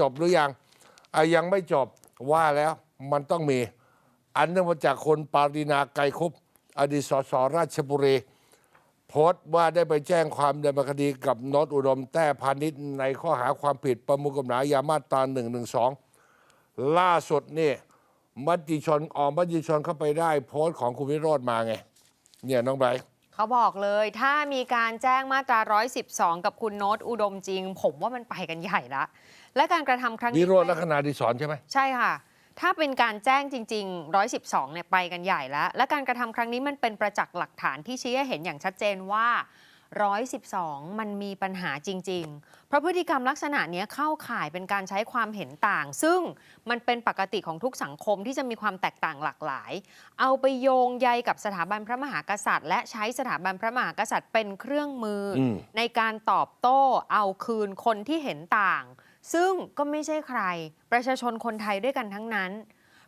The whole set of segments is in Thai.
จบหรือยังอยังไม่จบว่าแล้วมันต้องมี อันเนื่องมาจากคนปารินาไกรคุปอดีตสสราชบุรี โพสต์ว่าได้ไปแจ้งความดำเนินคดีกับโนตอุดม แต้พาณิชย์ในข้อหาความผิดประมวลกฎหมายยามาตรา1นึล่าสุดนี่มติชนออกมติชนเข้าไปได้ โพสต์ของคุณวิโรธมาไง เนี่ยน้องไบรท์เขาบอกเลยถ้ามีการแจ้งมาตรา 112 กับคุณโน้ตอุดมจริง ผมว่ามันไปกันใหญ่ละ และการกระทำครั้งวินี้โรธลักษณะดิศรใช่ไหมใช่ค่ะ ถ้าเป็นการแจ้งจริง ๆ 112 เนี่ยไปกันใหญ่แล้ว และการกระทำครั้งนี้มันเป็นประจักษ์หลักฐานที่ชี้ให้เห็นอย่างชัดเจนว่า112 มันมีปัญหาจริง ๆ เพราะพฤติกรรมลักษณะเนี้ยเข้าข่ายเป็นการใช้ความเห็นต่าง ซึ่งมันเป็นปกติของทุกสังคมที่จะมีความแตกต่างหลากหลาย เอาไปโยงใยกับสถาบันพระมหากษัตริย์ และใช้สถาบันพระมหากษัตริย์เป็นเครื่องมืออมในการตอบโต้เอาคืนคนที่เห็นต่าง ซึ่งก็ไม่ใช่ใคร ประชาชนคนไทยด้วยกันทั้งนั้น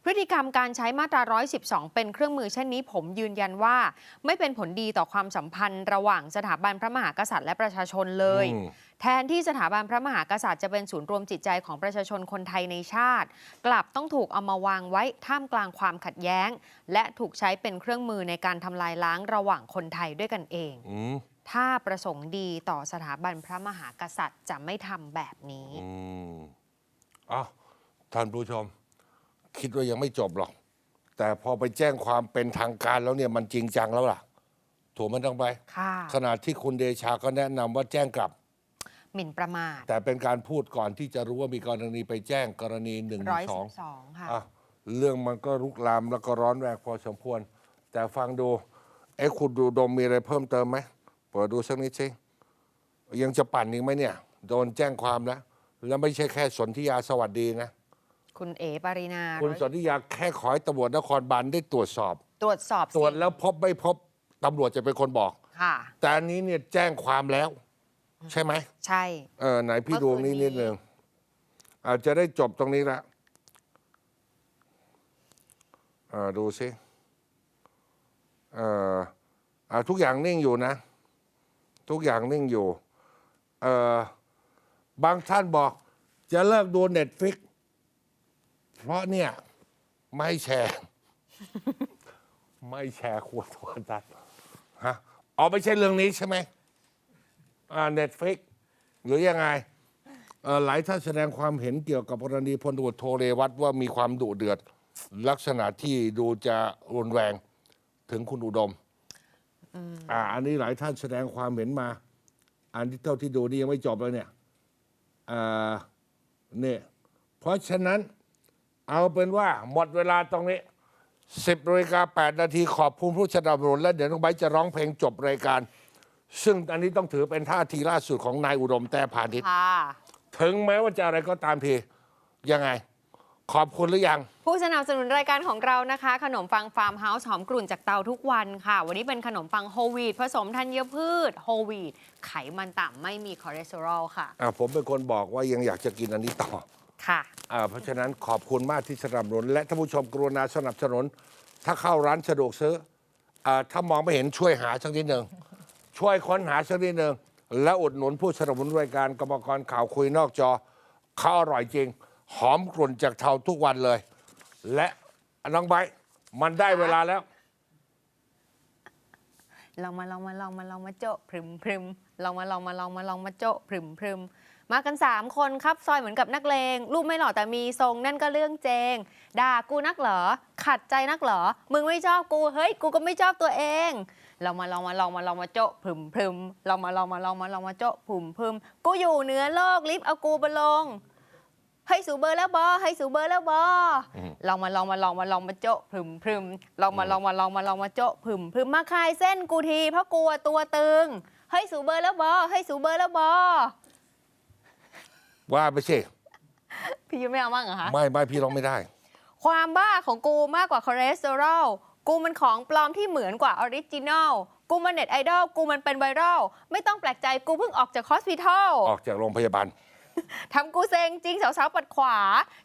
พฤติกรรมการใช้มาตรา 112 เป็นเครื่องมือเช่นนี้ผมยืนยันว่า ไม่เป็นผลดีต่อความสัมพันธ์ระหว่างสถาบันพระมหากษัตริย์และประชาชนเลยอืมแทนที่สถาบันพระมหากษัตริย์จะเป็นศูนย์รวมจิตใจของประชาชนคนไทยในชาติ กลับต้องถูกเอามาวางไว้ท่ามกลางความขัดแย้ง และถูกใช้เป็นเครื่องมือในการทำลายล้างระหว่างคนไทยด้วยกันเองอืม ถ้าประสงค์ดีต่อสถาบันพระมหากษัตริย์จะไม่ทำแบบนี้ อืมเอ้าท่านผู้ชม คิดว่ายังไม่จบหรอก แต่พอไปแจ้งความเป็นทางการแล้วเนี่ยมันจริงจังแล้วล่ะ ถูกมันต้องไป ค่ะขณะที่คุณเดชาก็แนะนำว่าแจ้งกลับ หมิ่นประมาทแต่เป็นการพูดก่อนที่จะรู้ว่ามีกรณีไปแจ้งกรณีหนึ่งสอง112ค่ะ อะเรื่องมันก็ลุกลามแล้วก็ร้อนแรงพอสมควร แต่ฟังดูไอ้คุณดูดมมีอะไรเพิ่มเติมไหม เปิดดูสักนิดสิยังจะปั่นอีกไหมเนี่ย โดนแจ้งความแล้ว แล้วไม่ใช่แค่สนธิยาสวัสดีนะ คุณเอ๋ปารินาคุณสนธิยาแค่ขอให้ตำรวจนครบาลได้ตรวจสอบ ตรวจสอบตรวจสิแล้วพบไม่พบตำรวจจะเป็นคนบอก ค่ะ แต่อันนี้เนี่ยแจ้งความแล้ว ใช่ไหมใช่ เออไหนพี่เมื่ดูอคืนนี้นี้ นิดนึงอาจจะได้จบตรงนี้ละอ่าดูสิเอ่ออ่าทุกอย่างนิ่งอยู่นะ ทุกอย่างนิ่งอยู่เออบางท่านบอกจะเลิกดูเน็ตฟิกเพราะเนี่ยไม่แชร์ ไม่แชร์ขวดโทรทัศน์ฮะอ๋อไม่ใช่เรื่องนี้ใช่ไหมอ่าเน็ตฟิกหรือยังไงเออหลายท่านแสดงความเห็นเกี่ยวกับกรณีพลตรวจโทเรวัตว่ามีความดุเดือด ลักษณะที่ดูจะรุนแรงถึงคุณอุดม อ่า อันนี้หลายท่านแสดงความเห็นมา อันที่เท่าที่ดูนี่ยังไม่จบเลยเนี่ยอ่าเนี่ย เพราะฉะนั้นเอาเป็นว่าหมดเวลาตรงนี้10นาฬิกา8นาทีขอบคุณผู้สนับสนุนและเดี๋ยวน้องไบร์ทจะร้องเพลงจบรายการ ซึ่งอันนี้ต้องถือเป็นท่าทีล่าสุดของนายอุดมแต่พาณิชย์ค่ะ ถึงแม้ว่าจะอะไรก็ตามทียังไง ขอบคุณหรือยัง ผู้สนับสนุนรายการของเรานะคะ ขนมปังฟาร์มเฮาส์หอมกลุ่นจากเตาทุกวันค่ะ วันนี้เป็นขนมปังโฮลวีตผสมธัญพืชโฮลวีตไขมันต่ำไม่มีคอเลสเตอรอลค่ะอ่าผมเป็นคนบอกว่ายังอยากจะกินอันนี้ต่อค่ะ อ่าเพราะฉะนั้นขอบคุณมากที่สนับสนุน และท่านผู้ชมกรุณาสนับสนุน ถ้าเข้าร้านสะดวกซื้ออ่าถ้ามองไม่เห็นช่วยหาสักนิดหนึ่งช่วยค้นหาสักนิดหนึ่งและอุดหนุนผู้สนับสนุนรายการกรรมกรข่าวคุยนอกจอเขาอร่อยจริง หอมกลุ่นจากเทาทุกวันเลย และน้องไบร์ทมันได้เวลาแล้ว ลองมาลองมาลองมาลองมาโจะพรึมพรึมลองมาลองมาลองมาลองมาโจะพรึมพรึมมากัน 3 คนครับซอยเหมือนกับนักเลงรูปไม่หล่อแต่มีทรงนั่นก็เรื่องเจงด่ากูนักเหรอ ขัดใจนักเหรอ มึงไม่ชอบกูเฮ้ยกูก็ไม่ชอบตัวเองลองมาลองมาลองมาลองมาโจะพรึมพรึมลองมาลองมาลองมาลองมาโจะพรึมพรึมกูอยู่เหนือโลกลิฟต์เอากูไปลง ให้สูเบอร์แล้วบอให้สูเบอร์แล้วบออืมลองมาลองมาลองมาลองมาโจะพรึมพรึมลองมาลองมาลองมาลองมาโจะพรึมพรึมมาคลายเส้นกูทีเพราะกลัวตัวตึงให้สูเบอร์แล้วบอให้สูเบอร์แล้วบอว่าไปสิพี่ยุ้ยไม่เอาบ้างเหรอคะไม่ไม่พี่ร้องไม่ได้ ความบ้าของกูมากกว่าคอเลสเตอรอลกูมันของปลอมที่เหมือนกว่าออริจินอลกูมันเน็ตไอดอลกูมันเป็นไวรัลไม่ต้องแปลกใจกูเพิ่งออกจากฮอสพิทอลออกจากโรงพยาบาล ทำกูเซ็งจริงสาวๆปัดขวา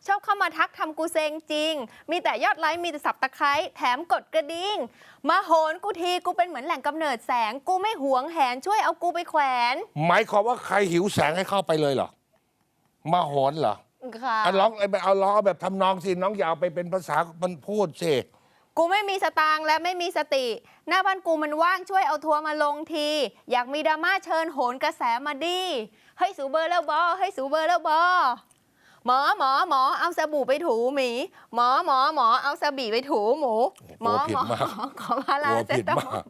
ชอบเข้ามาทักทำกูเซ็งจริง มีแต่ยอดไลค์มีแต่สับตะไคร้แถมกดกระดิ่งมาโหนกูทีกูเป็นเหมือนแหล่งกำเนิดแสง กูไม่หวงแหนช่วยเอากูไปแขวน หมายความว่าใครหิวแสงให้เข้าไปเลยเหรอ มาโหนเหรอค่ะเอาร้องไปเอาร้องเอาแบบทำนองสิน้องอย่าเอาไปเป็นภาษามันพูดสิ กูไม่มีสตางค์และไม่มีสติ หน้าบ้านกูมันว่างช่วยเอาทัวร์มาลงที อยากมีดราม่าเชิญโหนกระแสมาดีเฮ้ยสูเบอร์แล้วบอเฮ้ยสูเบอร์แล้วบอหมอหมอหมอเอาสบู่ไปถูหมีหมอหมอหมอเอาสบี่ไปถูหมู หมอหมอหมอขอพาราโอ้เซผิดตามมาอกล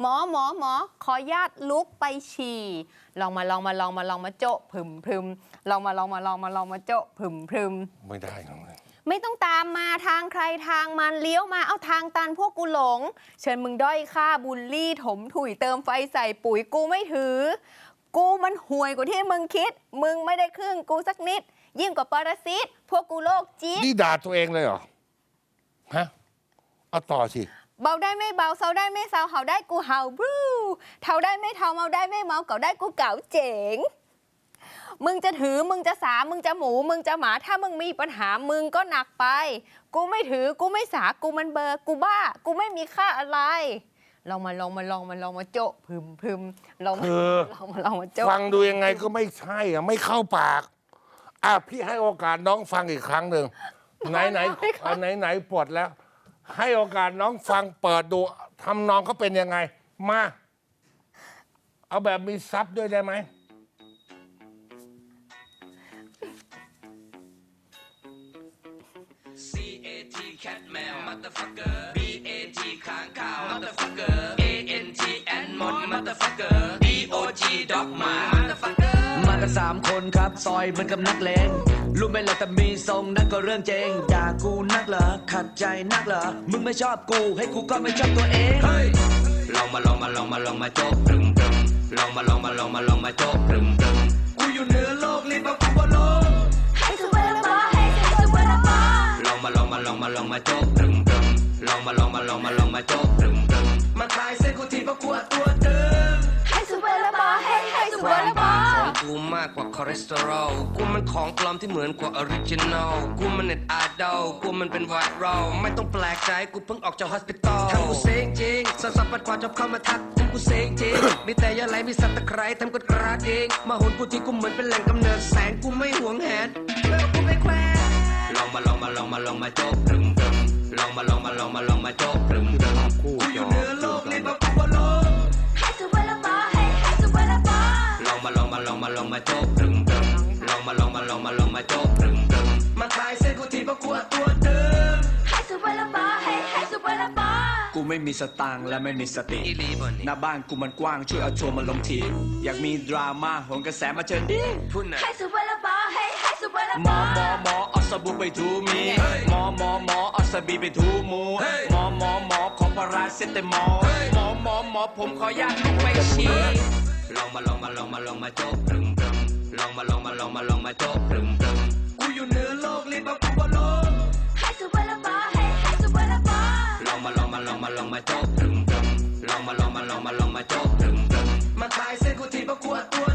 หมอหมอหมอขอญาตลุกไปฉี่ลองมาลองมาลองมาลองมาโจะพึมพึมลองมาลองมาลองมาลองมาโจะพึมพึมไม่ได้น้องเลย ไม่ต้องตามมาทางใครทางมันเลี้ยวมาเอาทางตันพวกกูหลง เชิญมึงด้อยค่าบุลลี่ถมถุยเติมไฟใส่ปุ๋ยกูไม่ถือ กูมันห่วยกว่าที่มึงคิด มึงไม่ได้ครึ่งกูสักนิด ยิ่งกว่าปรสิตพวกกูโลกจี๊ดนี่ด่าตัวเองเลยเหรอฮะเอาต่อสิเบาได้ไม่เบาเซาได้ไม่เซาเห่าได้กูเห่าบรูเทาได้ไม่เทาเมาได้ไม่เมาเก่าได้กูเก่าเจ๋ง มึงจะถือมึงจะสามึงจะหมู มึงจะหมา ถ้ามึงมีปัญหามึงก็หนักไป กูไม่ถือกูไม่สากูมันเบอร์ กูบ้า กูไม่มีค่าอะไรลองมาลองมาลองมาลองมาโจะพึมพึมลองมาคือ ลองมาลองมาโจะฟังดูยังไงก็ไม่ใช่อะไม่เข้าปาก อะพี่ให้โอกาสน้องฟังอีกครั้งหนึ่งไหนไหนเอาไหนไหนปวดแล้ว ให้โอกาสน้องฟังเปิดดูทำนองเขาเป็นยังไง มา เอาแบบมีซับด้วยได้ไหม motherfucker B A T ค้างคาว motherfucker A N T ant มด motherfucker D O G dog หมา motherfucker มากันสามคนครับซอยเหมือนกับนักเลงรู้ไหมล่ะแต่มีทรงนั่นก็เรื่องจริงด่ากูนักเหรอขัดใจนักเหรอมึงไม่ชอบกูให้กูก็ไม่ชอบตัวเองเฮ้ยลองมาลองมาลองมาลองมาโจ๊กพรึมพรึมลองมาลองมาลองมาลองมาโจ๊กพรึมพรึมกูอยู่เหนือโลกรีบมากูบนโลก Hey, su buena pa, hey, hey, su buena pa. ลองมาลองมาลองมาลองมาโจ๊กพรึมพรึม ลองมาลองมาลองมาลองมาโจ๊กพรึมพรึมมาคลายเส้นกูทีเพราะกลัวตัวตึง Hey, su buena pa, hey, hey, su ความ buena บางของ pa. กูมากกว่าคอเลสเตอรอลกูมันของปลอมที่เหมือนกว่าออริจินอลกูมันเน็ตไอดอลกูมันเป็นไวรัลไม่ต้องแปลกใจกูเพิ่งออกจากฮอสพิทอลทำกูเซ็งจริงสัสับปัดกว่าจบเข้ามาทักทำกูเซ็งจริงมีแต่ยาไหลมีสัตว์ตะไคร้ทำกดกระดิ่งมาโหนกูที่กูเหมือนเป็นแหล่งกำเนิดแสงกูไม่หวงแหนเลิกกูไม่แควนลองมาลองมาลองมาลองมาโจ๊กพรึมพรึม ลองมาลองมาลองมาลองมาโจ๊กพรึมพรึมกูอยู่เนือโลกรีบมากูบโลก Hey, su buena pa, hey, hey, su buena pa. ลองมาลองมาลองมาลองมาโจ๊กพรึมพรึมลองมาลองมาลองมาลองมาโจ๊กพรึมพรึมมาคลายเส้นกูทีเพราะกลัวตัวตึง Hey, su buena pa, hey, hey, su buena pa. กูไม่มีสตางค์และไม่มีสติอีลีบ่นี่หน้าบ้านกูมันกว้างช่วยเอาทัวร์มาลงทีอยากมีดราม่าโหนกระแสมาเชิญดิพูดหน่อย Hey, su buena pa, hey, hey, su buena หมอหมอ pa. หมอเอา สบู่ไปถูมีหมอหมอหมอเอาสบีไปถูหมูหมอหมอหมอขอพาราเซตามอลหมอหมอหมอผมขอญาตลุกไปฉี่ลองมาลองมาลองมาลองมาโจ๊กพรึมพรึมลองมาลองมาลองมาลองมาโจ๊กพรึมพรึมกูอยู่เหนือโลกรีบมากูบนโลก Hey, su buena pa, hey, hey, su buena pa. ลองมาลองมาลองมาลองมาโจ๊กพรึมพรึมลองมาลองมาลองมาลองมาโจ๊กพรึมพรึมมาคลายเส้นกูทีเพราะกลัวตัว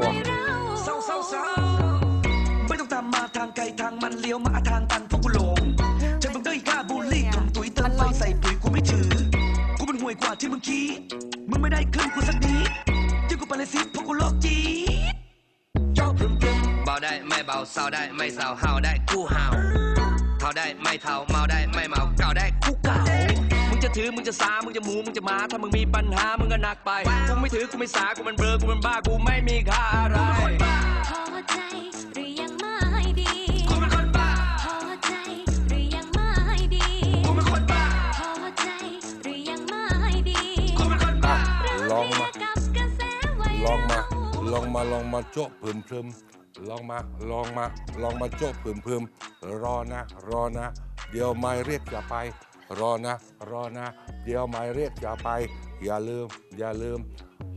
วัยเศร้าเศร้าเศร้าไม่ต้องตามมาทางไกลทางมันเลี้ยวมาทางตันพวกกูหลงจะมึงได้กล้าบูลลี่ถมตุ๋ยเติมไฟใส่ปุ๋ยกูไม่ถือ กูเป็นห่วยกว่าที่มึงคิดมึงไม่ได้ครึ่งกูสักนิดยิ่งกูไปเลยสิพวกกูโลกจีจ๊กพรึมรึมเบาได้ไม่เบาเศร้าได้ไม่เศร้าเฮาได้กูเฮาเท่าได้ไม่เท่าเมาได้ไม่เมาเก่าได้กูเก่า จะถือมึงจะสามึงจะหมูมึงจะหมาถ้ามึงมีปัญหามึงก็หนักไปกูไม่ถือกูไม่สากูมันเบลอกูมันบ้ากูไม่มีค่าอะไรพอใจหรือยังไม่ดีกูเป็นคนบ้าพอใจหรือยังไม่ดีกูเป็นคนบ้าพอใจหรือยังไม่ดีกูเป็นคนบ้าลองมากับกระแสวัยลองมาเราลองมาลองมาโจ๊ะพึมพึมลองมาลองมาลองมาโจ๊ะพึมพึมรอนะ รอนะ เดี๋ยวไม่เรียกจะไป รอนะ รอนะ เดี๋ยวไม่เรียกจะไป อย่าลืม อย่าลืม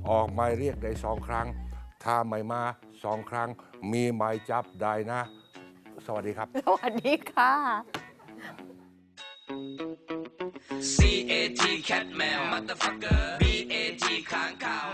ออกหมายเรียกได้สองครั้ง ถ้าไม่มาสองครั้ง มีหมายจับได้นะ สวัสดีครับ สวัสดีค่ะ C A T cat แมว motherfucker B A T ค้างคาว